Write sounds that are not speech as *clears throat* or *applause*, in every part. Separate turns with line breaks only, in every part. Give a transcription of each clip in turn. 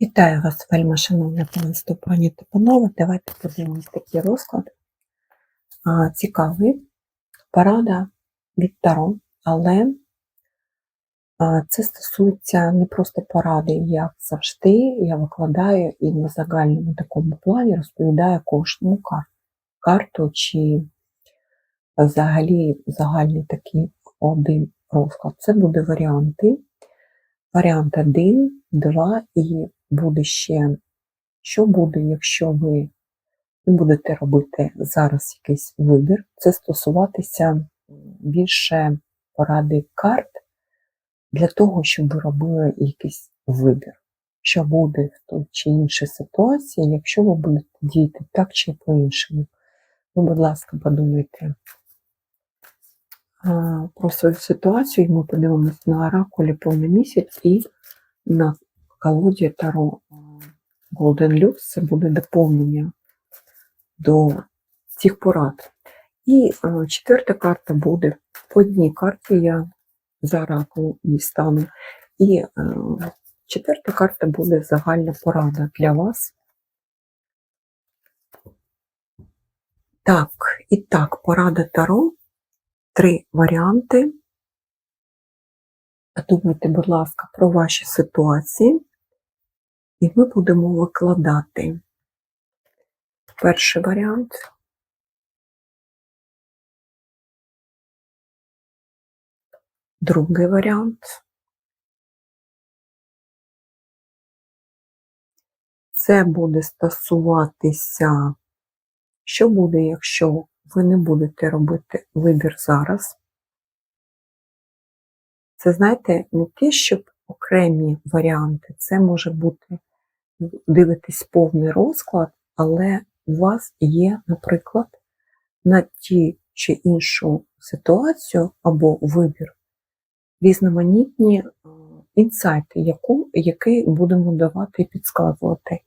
Вітаю вас, вельми шановне панство, пані та панове. Давайте подивимось такий розклад. А, Цікавий. Порада від Таро, але а, це стосується не просто поради, як завжди. Я викладаю і на загальному такому плані розповідаю кожному кар- карту чи взагалі загальний такий один розклад. Це буде варіанти. Варіант 1, 2 і буде ще, що буде, якщо ви будете робити зараз якийсь вибір. Це стосуватися більше поради карт для того, щоб ви робили якийсь вибір. Що буде в той чи іншій ситуації, якщо ви будете діяти так чи по-іншому. Ви, будь ласка, подумайте про свою ситуацію, і ми подивимося на оракулі повний місяць і на колоді Таро Golden Lux. Це буде доповнення до цих порад. І четверта карта буде по одній карті, я за оракул дістану. І четверта карта буде загальна порада для вас. Так, і так, порада Таро. Три варіанти. Подумайте, будь ласка, про ваші ситуації, і ми будемо викладати перший варіант. Другий варіант. Це буде стосуватися, що буде, якщо ви не будете робити вибір зараз. Це, знаєте, не те, щоб окремі варіанти, це може бути дивитись повний розклад, але у вас є, наприклад, на ті чи іншу ситуацію або вибір різноманітні е, інсайти, яку, які будемо давати і підказувати.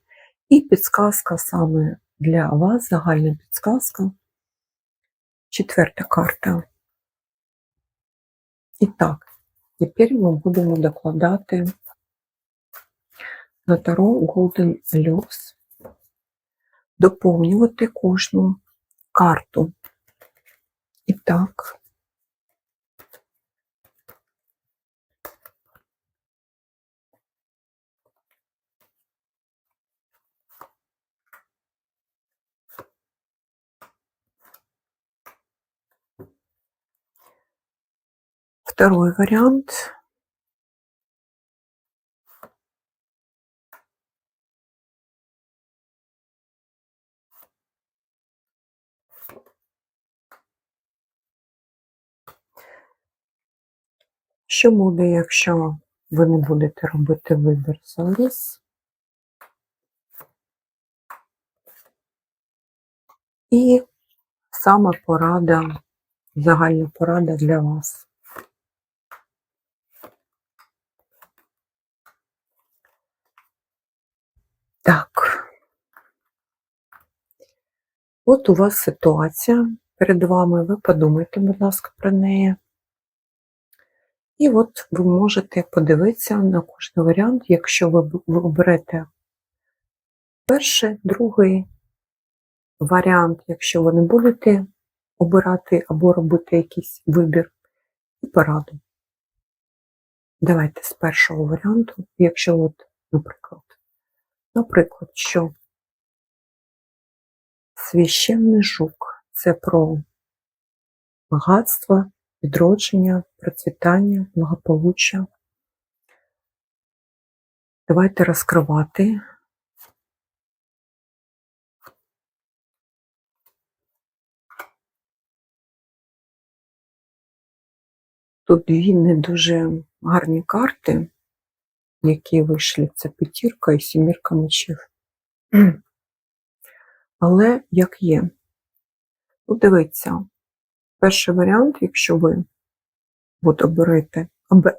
І підсказка саме для вас, загальна підсказка. Четверта карта. І так, тепер ми будемо докладати на Таро Golden Lux, доповнювати кожну карту. І так, второй вариант. Що буде, якщо ви не будете робити вибір зараз? І саме порада, загальна порада для вас. Так. От у вас ситуація перед вами, ви подумайте, будь ласка, про неї. І от ви можете подивитися на кожен варіант, якщо ви оберете перший, другий варіант, якщо ви не будете обирати або робити якийсь вибір, і пораду. Давайте з першого варіанту, якщо от, наприклад, наприклад, що священний жук це про багатство, відродження, процвітання, благополуччя. Давайте розкривати. Тут дві не дуже гарні карти, які вийшли. Це п'ятірка і сімірка мечів. Але як є? Ну, дивіться, перший варіант, якщо ви от оберете,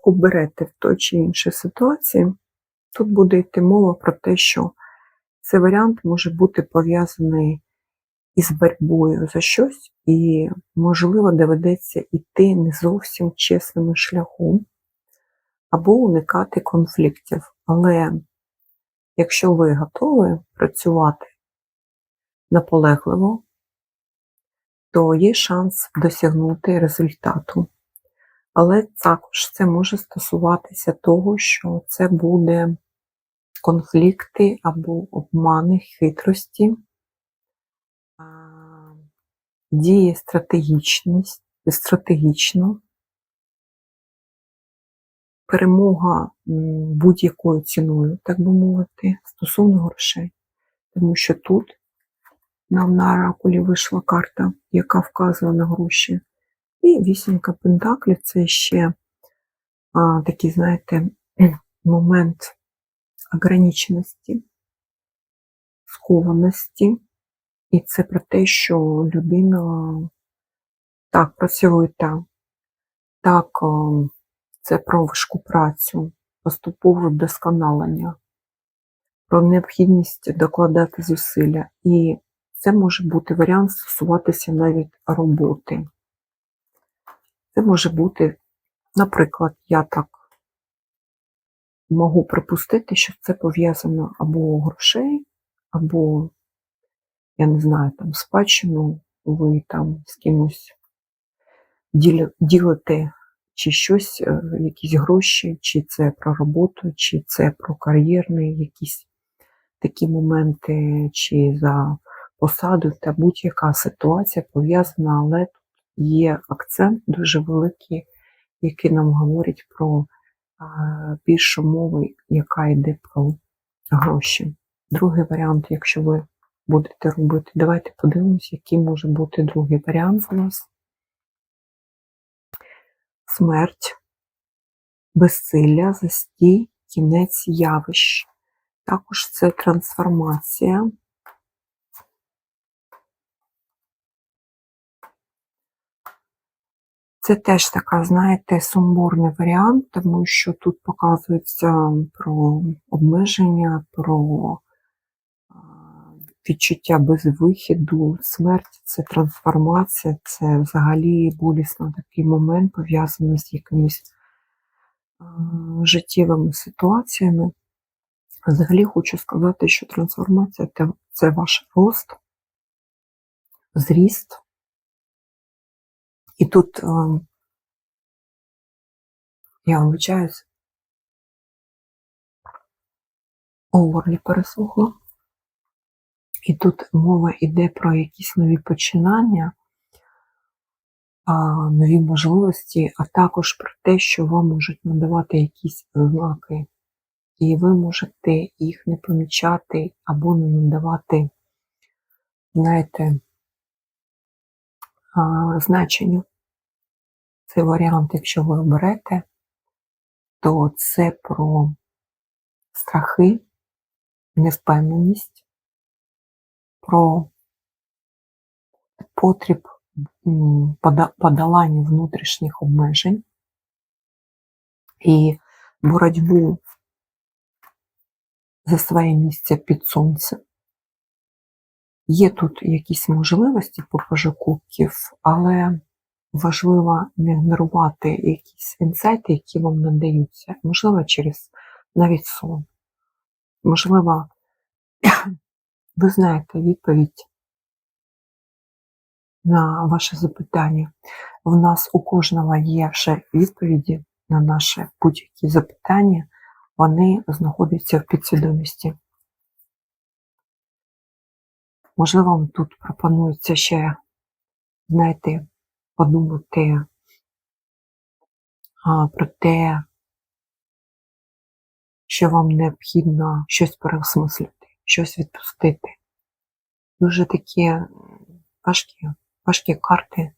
оберете в той чи іншій ситуації, тут буде йти мова про те, що цей варіант може бути пов'язаний із боротьбою за щось, і, можливо, доведеться йти не зовсім чесним шляхом або уникати конфліктів. Але Якщо ви готові працювати наполегливо, то є шанс досягнути результату. Але також це може стосуватися того, що це буде конфлікти або обмани, хитрості, а, дії стратегічність, стратегічно, перемога будь-якою ціною, так би мовити, стосовно грошей. Тому що тут нам на оракулі вийшла карта, яка вказує на гроші. І вісімка пентаклів це ще а, такий, знаєте, *clears throat* момент ограниченості, скованості. І це про те, що людина так працьовита, так це про важку працю, поступове вдосконалення, про необхідність докладати зусилля. І це може бути варіант стосуватися навіть роботи. Це може бути, наприклад, я так можу припустити, що це пов'язано або грошей, або, я не знаю, там спадщину, ви там з кимось ділите чи щось, е, якісь гроші, чи це про роботу, чи це про кар'єрні якісь такі моменти, чи за посаду та будь-яка ситуація пов'язана, але тут є акцент дуже великий, який нам говорить про більшу мову, яка йде про гроші. Другий варіант, якщо ви будете робити, давайте подивимося, який може бути другий варіант у нас. Смерть, безсилля, застій, кінець явищ. Також це трансформація. Це теж така, знаєте, сумбурний варіант, тому що тут показується про обмеження, про відчуття безвихіду, смерть це трансформація, це взагалі болісно такий момент, пов'язаний з якимись життєвими ситуаціями. Взагалі хочу сказати, що трансформація це ваш рост, зріст. І тут, е, я вибачаюсь, у горлі пересохло. І тут мова йде про якісь нові починання, нові можливості, а також про те, що вам можуть надавати якісь знаки, і ви можете їх не помічати або не надавати, знаєте, значенню. Цей варіант, якщо ви оберете, то це про страхи, невпевненість, про потріб подолання внутрішніх обмежень і боротьбу за своє місце під сонцем. Є тут якісь можливості по пожекубків, але важливо не ігнорувати якісь інсайти, які вам надаються. Можливо, через навіть сон. Можливо, *clears throat* ви знаєте відповідь на ваше запитання. В нас у кожного є вже відповіді на наші будь-які запитання. Вони знаходяться в підсвідомості. Можливо, вам тут пропонується ще, знаєте, подумати а, про те, що вам необхідно щось переосмислити, щось відпустити. Дуже такі важкі, важкі карти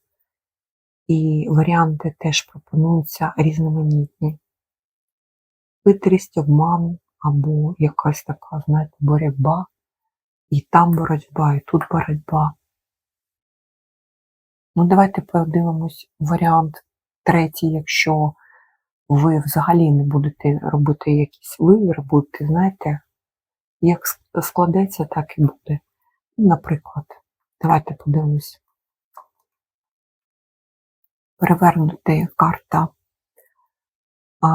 і варіанти теж пропонуються різноманітні. Хитрість, обман або якась така, знаєте, боротьба. І там боротьба, і тут боротьба. Ну, давайте подивимось варіант третій, якщо ви взагалі не будете робити якийсь вибір, будете, знаєте, як складеться, так і буде. Ну, Наприклад, давайте подивимось. Перевернути карта а,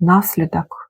наслідок